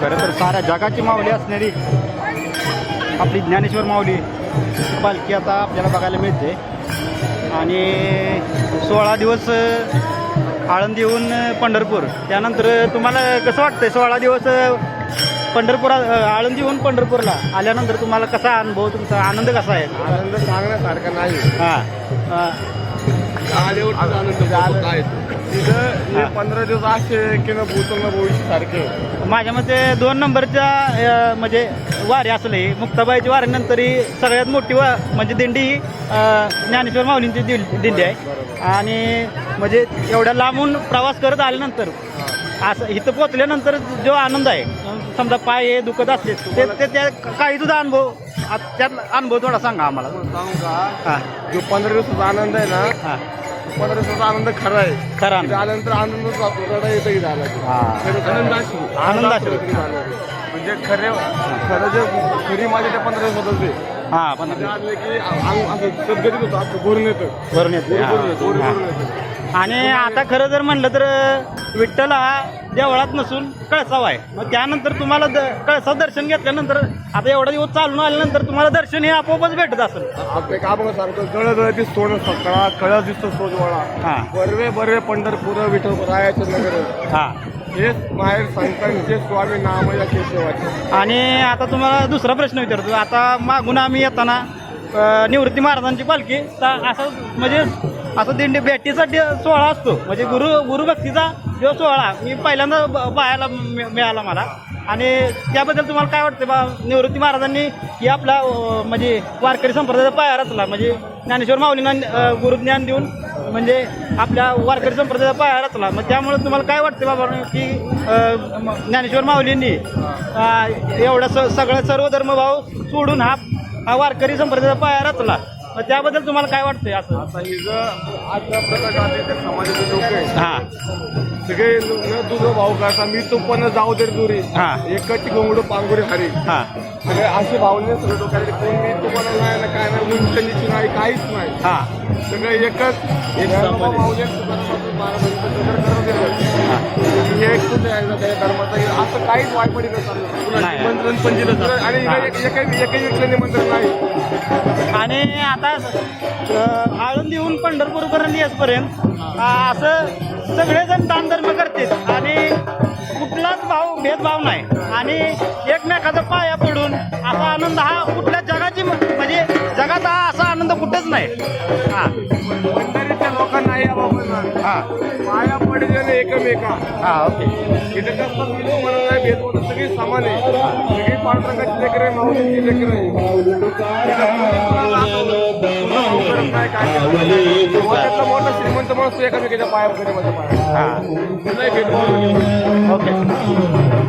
खरं तर साऱ्या जगाची माऊली असणारी आपली ज्ञानेश्वर माऊली पालखी आता आपल्याला बघायला मिळते. आणि सोळा दिवस आळंदीहून पंढरपूर. त्यानंतर तुम्हाला कसं वाटतंय सोळा दिवस अ, आळंदीहून पंढरपूरला आल्यानंतर तुम्हाला कसा अनुभव तुमचा आनंद कसा आहे? आनंद सांगण्यासारखा नाही. हां. तिथं हे पंधरा दिवस असे की ना भविष्य सारखे. माझ्या मते दोन नंबरच्या अ, म्हणजे वारी असले मुक्ताबाईची वारीनंतर ही सगळ्यात मोठी वा म्हणजे दिंडी ही अ, ज्ञानेश्वर माऊलींची दिल- दिंडी आहे. आणि म्हणजे एवढ्या लांबून प्रवास करत आल्यानंतर असं इथं पोचल्यानंतर जो आनंद आहे समजा पाय हे दुखत असले ते ते त्या काही सुद्धा अनुभव आ- त्यातला अनुभव थोडा सांगा आम्हाला. सांगू का? हां. जो पंधरा दिवसाचा आनंद आहे ना हां. पंधरा दिवसाचा आनंद खरा आहे. खरा तिथे आल्यानंतर आनंदच वाटतो. रडा येतं की हां. आनंदाशी आनंदाशी. म्हणजे खरे खरं जे खरी माझ्या त्या पंधरा दिवसात होते हां पण ते आले की अंग असं सद्गतीत होतं असं भरून येतं. भरून येते भरून येतं, भरून. भरून येतं. आणि आता खरं जर म्हणलं तर विठ्ठल हा देवळात नसून कळसावा आहे. मग त्यानंतर तुम्हाला द कळसा दर्शन घेतल्यानंतर आता एवढा दिवस चालून आल्यानंतर तुम्हाला दर्शन हे आपोआपच भेटत असेल. आपलं एक आपण सांगतो जळ जळ ती सोड सकाळ कळस दिसतो सोजवाळा हां. बरवे बरवे पंढरपूर विठ्ठल नगर. हां. हेच माहेर संतांचे स्वामी नाम या केशवाचे आणि आता तुम्हाला दुसरा प्रश्न विचारतो. आता मागून आम्ही येताना निवृत्ती महाराजांची पालखी तर असं म्हणजे असं दिंडी भेटीसाठी सोहळा असतो. म्हणजे गुरु गुरुभक्तीचा जो सोहळा मी पहिल्यांदा ब- पाहायला मि- मिळाला मला. आणि त्याबद्दल तुम्हाला काय वाटतं बा? निवृत्ती महाराजांनी ही आपला म्हणजे वारकरी संप्रदायाचा पाया रचला. म्हणजे ज्ञानेश्वर माऊलींना अ, गुरुज्ञान देऊन म्हणजे आपल्या वारकरी संप्रदायाचा पाया रचला. मग त्यामुळे तुम्हाला काय वाटतं बाबा की ज्ञानेश्वर माऊलींनी एवढं स सगळं सर्व धर्मभाव सोडून हा हा वारकरी संप्रदायाचा पाया रचला. मग त्याबद्दल तुम्हाला काय वाटतंय असं? आता ही जर आजच्या प्रकारचे त्या समाजाचे लोक हां. सगळे न तुझं भाऊ करता मी तू पण जाऊ दे दुरी. हा. एकाची गोंगड पांगुरी हरी. हां. सगळे असे भावने सगळे डोक्याचे कोण मी तू पण काय नाही काहीच नाही. हां. सगळे एकच. एक असं काहीच वायपडी. निमंत्रण पण दिलं. आणि एकही एकही व्यक्तीला निमंत्रण नाही. आणि आता अ, आळंदीहून पंढरपूरपर्यंत येसपर्यंत असं सगळेजण दानधर्म करतात आणि कुठलाच भाव भेदभाव नाही. आणि एकमेकाचा पाया पडून असा आनंद हा कुठल्या जगाची म्हणजे नाही हां. पंढरीच्या लोकांना या बाबा हां. पाया पडलेले एकमेका. हां ओके. इथे कसं मी तो म्हणत नाही भेदभाव सगळी समान आहे. सगळी पांढरंगाची लेकर आहे माऊलीची लेकर आहे. मोठ्यातला मोठा श्रीमंत माणूस तो एकामेकाच्या पाया माझ्या पाया हां. नाही भेदभाव ओके.